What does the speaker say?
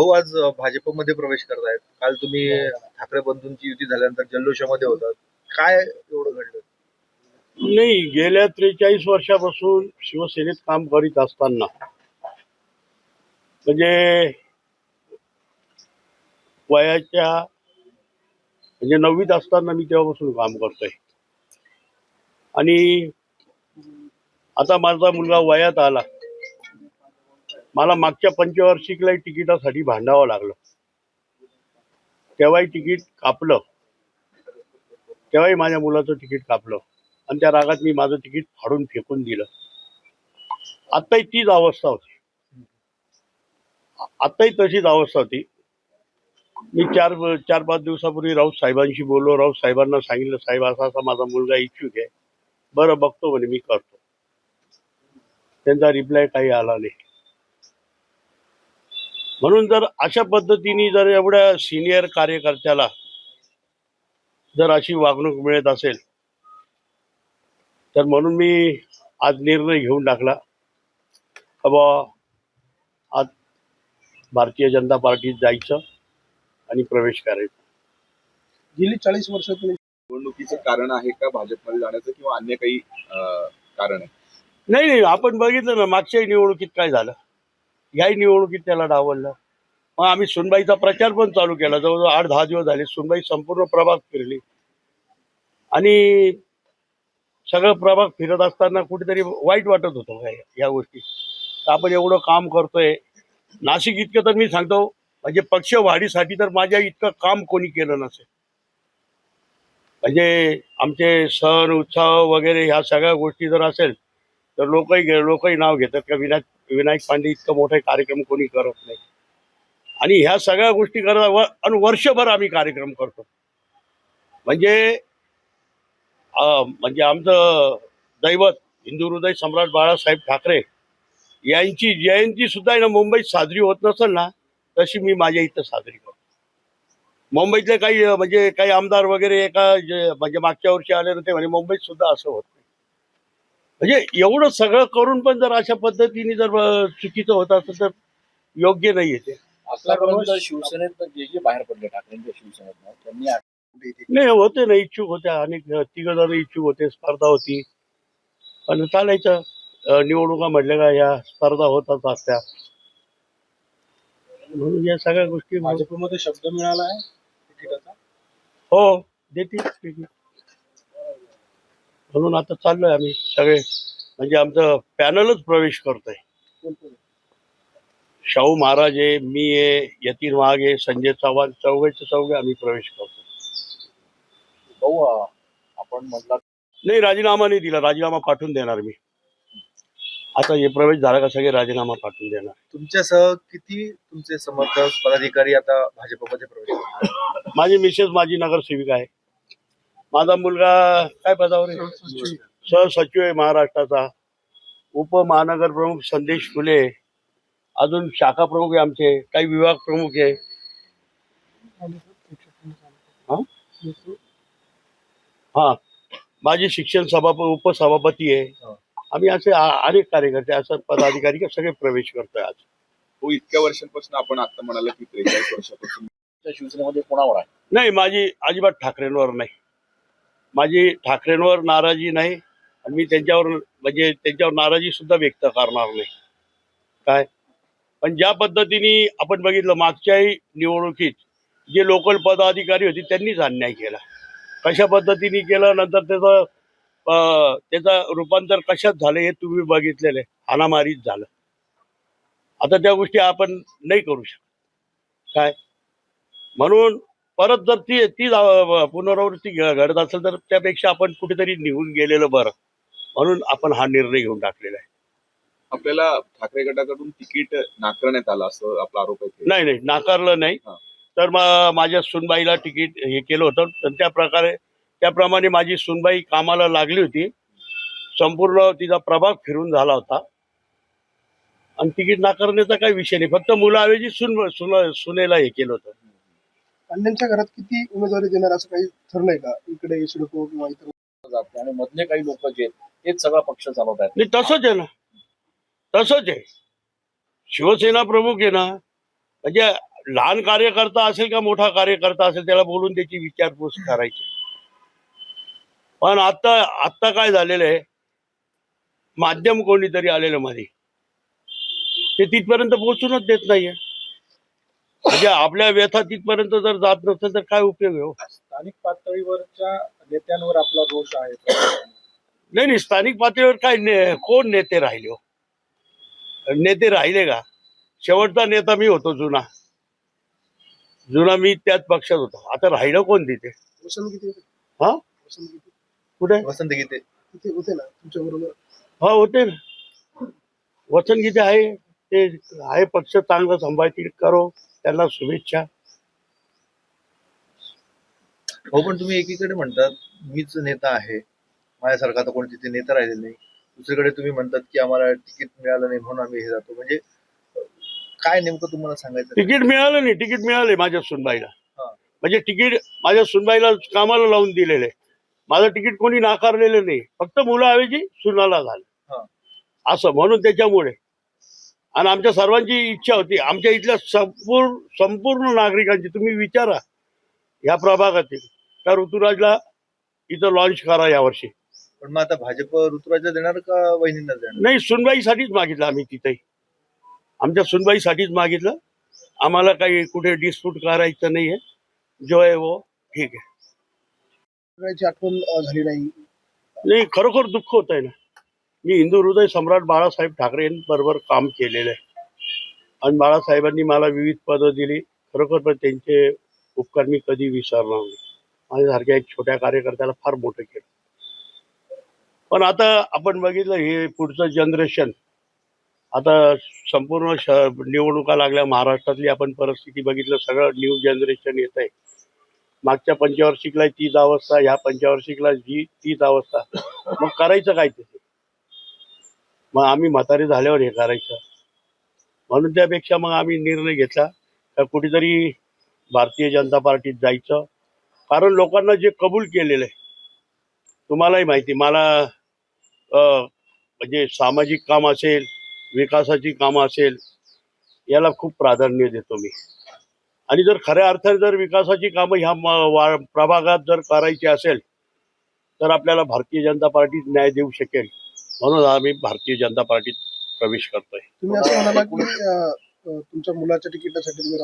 भाऊ आज भाजपमध्ये प्रवेश करतायत. काल तुम्ही ठाकरे बंधूंची युती झाल्यानंतर जल्लोषामध्ये होतात. काय एवढं घडलं? नाही गेल्या त्रेचाळीस वर्षापासून शिवसेनेत काम करीत असताना म्हणजे वयाच्या म्हणजे नववीत असताना मी तेव्हापासून काम करतोय. आणि आता माझा मुलगा वयात आला. मला मागच्या पंचवार्षिकलाही तिकिटासाठी भांडावं लागलं. तेव्हाही तिकीट कापलं. तेव्हाही माझ्या मुलाचं तिकीट कापलं. आणि त्या रागात मी माझं तिकीट फाडून फेकून दिलं. आत्ताही तीच अवस्था होती. आत्ताही तशीच अवस्था होती. मी चार चार पाच दिवसापूर्वी राऊत साहेबांशी बोललो. राऊत साहेबांना सांगितलं साहेब असा असा माझा मुलगा इच्छुक आहे. बरं बघतो म्हणे मी करतो. त्यांचा रिप्लाय काही आला नाही. म्हणून जर अशा पद्धतीने जर एवढ्या सिनियर कार्यकर्त्याला जर अशी वागणूक मिळत असेल तर म्हणून मी आज निर्णय घेऊन टाकला. बुवा आज भारतीय जनता पार्टीत जायचं आणि प्रवेश करायचा. गेली चाळीस वर्षातून निवडणुकीचं कारण आहे का भाजपमध्ये जाण्याचं किंवा अन्य काही कारण आहे? नाही नाही आपण बघितलं ना मागच्याही निवडणुकीत काय झालं? याही निवडणुकीत त्याला डावललं. मग आम्ही सुनबाईचा प्रचार पण चालू केला. जवळजवळ आठ दहा दिवस झाले सुनबाई संपूर्ण प्रभाग फिरली. आणि सगळं प्रभाग फिरत असताना कुठेतरी वाईट वाटत होतं काय या गोष्टी. आपण एवढं काम करतोय? नाशिक इतकं तर मी सांगतो म्हणजे पक्ष वाढीसाठी तर माझ्या इतकं काम कोणी केलं नसेल. म्हणजे आमचे सण उत्सव वगैरे ह्या सगळ्या गोष्टी जर असेल तर लोकही लोकही नाव घेतात का विनायक विनायक पांडे इतकं मोठे कार्यक्रम कोणी करत नाही. आणि ह्या सगळ्या गोष्टी करत व- आणि वर्षभर आम्ही कार्यक्रम करतो. म्हणजे म्हणजे आमचं दैवत हिंदू हृदय सम्राट बाळासाहेब ठाकरे यांची जयंती सुद्धा ना मुंबईत साजरी होत नसेल ना तशी मी माझ्या इथं साजरी करतो. मुंबईतले काही म्हणजे काही आमदार वगैरे एका म्हणजे मागच्या वर्षी आले होते म्हणजे मुंबईत सुद्धा असं होत. नाही म्हणजे एवढं सगळं करून पण जर अशा पद्धतीने जर चुकीचं होत असेल तर योग्य नाही ते. आतापर्यंत शिवसेनेत जे जे बाहेर पडले ठाकरेंच्या शिवसेनेत त्यांनी नाही होते ना इच्छुक होत्या. अनेक तिघ जण इच्छुक होते. स्पर्धा होती. पण चालायचं. निवडणुका म्हटल्या का या स्पर्धा होतच असत्या. म्हणून या सगळ्या गोष्टी भाजपमध्ये शब्द मिळाला आहे हो देतील. म्हणून आता चाललोय आम्ही सगळे. म्हणजे आमचं पॅनलच प्रवेश करतोय? शाहू महाराज आहे मी आहे यतीन वाघ आहे संजय चव्हाण चौघेचे चौघे आम्ही प्रवेश करतो आपण म्हटलं नाही राजीनामा नाही दिला. राजीनामा पाठवून देणार मी. आता हे प्रवेश झाला का सगळे राजीनामा पाठवून देणार. तुमच्यासह किती तुमचे समर्थक पदाधिकारी आता भाजपमध्ये प्रवेश माझी मिसेस माझी नगरसेविका आहे. माझा मुलगा काय पदावर आहे सहसचिव आहे महाराष्ट्राचा. उपमहानगर प्रमुख संदेश फुले. अजून शाखा प्रमुख आहे आमचे. काही विभाग प्रमुख आहे. हा? हा. माझी शिक्षण सभापती उपसभापती आहे. आम्ही असे अनेक कार्यकर्ते असं पदाधिकारी का सगळे प्रवेश करतोय आज. हो इतक्या वर्षांपासून आपण आता म्हणाला की त्रेचाळीस वर्षापासून. शिवसेनेमध्ये कोणावर आहे? नाही माझी अजिबात ठाकरेंवर नाही. माझी ठाकरेंवर नाराजी नाही आणि मी त्यांच्यावर म्हणजे त्यांच्यावर नाराजी सुद्धा व्यक्त करणार नाही. काय? पण ज्या पद्धतीने आपण बघितलं मागच्याही निवडणुकीत जे लोकल पदाधिकारी होते त्यांनीच अन्याय केला. कशा पद्धतीने केलं नंतर त्याचं त्याचं रूपांतर कशात झालं हे तुम्ही बघितलेलं आहे. हानामारीच झालं. आता त्या गोष्टी आपण नाही करू शकत. काय? म्हणून परत जर ती ती पुनरावृत्ती घडत असेल तर त्यापेक्षा आपण कुठेतरी निघून गेलेलं बरं. म्हणून आपण हा निर्णय घेऊन टाकलेला आहे. आपल्याला ठाकरे गटाकडून तिकीट नाकारण्यात आलं असं आपला आरोप आहे. नाही नाही नाकारलं नाही. तर माझ्या सुनबाईला तिकीट हे केलं होतं. तर त्या प्रकारे त्याप्रमाणे माझी सुनबाई कामाला लागली होती. संपूर्ण तिचा प्रभाग फिरून झाला होता. आणि तिकीट नाकारण्याचा काही विषय नाही. फक्त मुलाऐवजी सुन सुन सुनेला हे केलं होतं. अण्णांच्या घरात किती उमेदवारी देणार असं काही ठरलंय का? इकडे सिडको किंवा इतर जाते आणि मधले काही लोक जे आहेत, हेच सगळा पक्ष चालवत आहेत. नाही तसंच आहे ना. तसंच आहे. शिवसेना प्रमुख आहे ना म्हणजे लहान कार्यकर्ता असेल का मोठा कार्यकर्ता असेल त्याला बोलून त्याची विचारपूस करायची. पण आता आता काय झालेलं आहे माध्यम कोणीतरी आलेलं मध्ये. ते तिथपर्यंत पोहोचूनच देत नाहीये. म्हणजे आपल्या व्यथा तिथपर्यंत जर जात नसेल तर काय उपयोग आहे हो? स्थानिक पातळीवरच्या नेत्यांवर आपला रोष आहे. नाही नाही स्थानिक पातळीवर काय ने, कोण नेते राहिले हो? नेते राहिले का? शेवटचा नेता मी होतो जुना. जुना मी त्याच पक्षात होतो. आता राहिलं कोण तिथे? वसंत गीते हा? वसंत गीते. कुठे? वसंत गीते. तिथे होते ना तुमच्या बरोबर. हा होते ना. वचन किती आहे. ते आहे पक्ष चांगलं सांभाळतील करो त्यांना शुभेच्छा. हो पण तुम्ही एकीकडे म्हणतात मीच नेता आहे माझ्यासारखा तर कोणी तिथे नेता राहिलेला नाही. दुसरीकडे तुम्ही म्हणतात की आम्हाला तिकीट मिळालं नाही म्हणून आम्ही हे जातो. म्हणजे काय नेमकं तुम्हाला सांगायचं? तिकीट मिळालं नाही तिकीट मिळाले माझ्या सुनबाईला. म्हणजे तिकीट माझ्या सुनबाईला कामाला लावून दिलेलं आहे. माझं तिकीट कोणी नाकारलेलं नाही. फक्त मुलाऐवजी सुनाला. झालं. असं म्हणून त्याच्यामुळे. आणि आमच्या सर्वांची इच्छा होती. आमच्या इथल्या संपूर्ण संपूर्ण नागरिकांची तुम्ही विचारा या प्रभागातील. त्या ऋतुराजला इथं लॉन्च करा यावर्षी. पण मग आता भाजप ऋतुराजा देणार का वहिनींना देणार? नाही सुनबाईसाठीच मागितलं आम्ही तिथे आमच्या सुनबाईसाठीच मागितलं. आम्हाला काही कुठे डिस्प्यूट करायचं नाहीये. जो आहे वो ठीक आहे. आठवण झाली नाही. नाही खरोखर दुःख होत आहे ना. मी हिंदू हृदय सम्राट बाळासाहेब ठाकरे बरोबर काम केलेलं आहे. आणि बाळासाहेबांनी मला विविध पदं दिली. खरोखर पण त्यांचे उपकार मी कधी विसरणार नाही. माझ्यासारख्या एक छोट्या कार्यकर्त्याला फार मोठं केलं. पण आता आपण बघितलं हे पुढचं जनरेशन. आता संपूर्ण श निवडणुका लागल्या महाराष्ट्रातली आपण परिस्थिती बघितलं सगळं न्यू जनरेशन येत आहे. मागच्या पंचवार्षिकला तीच अवस्था ह्या पंचवार्षिकला जी तीच अवस्था. मग करायचं काय तिथे मग आम्ही म्हातारे झाल्यावर हे करायचं. म्हणून त्यापेक्षा मग आम्ही निर्णय घेतला का कुठेतरी भारतीय जनता पार्टीत जायचं. कारण लोकांना जे कबूल केलेलं आहे तुम्हालाही माहिती मला म्हणजे सामाजिक काम असेल विकासाची कामं असेल याला खूप प्राधान्य देतो मी. आणि जर खऱ्या अर्थाने जर विकासाची कामं ह्या म- वा- प्रभागात जर करायची असेल तर आपल्याला भारतीय जनता पार्टी न्याय देऊ शकेल. म्हणून आम्ही भारतीय जनता पार्टीत प्रवेश करतोय. तुम्ही असं म्हणाला की अं, तुमच्या मुलाच्या तिकिटासाठी तुम्ही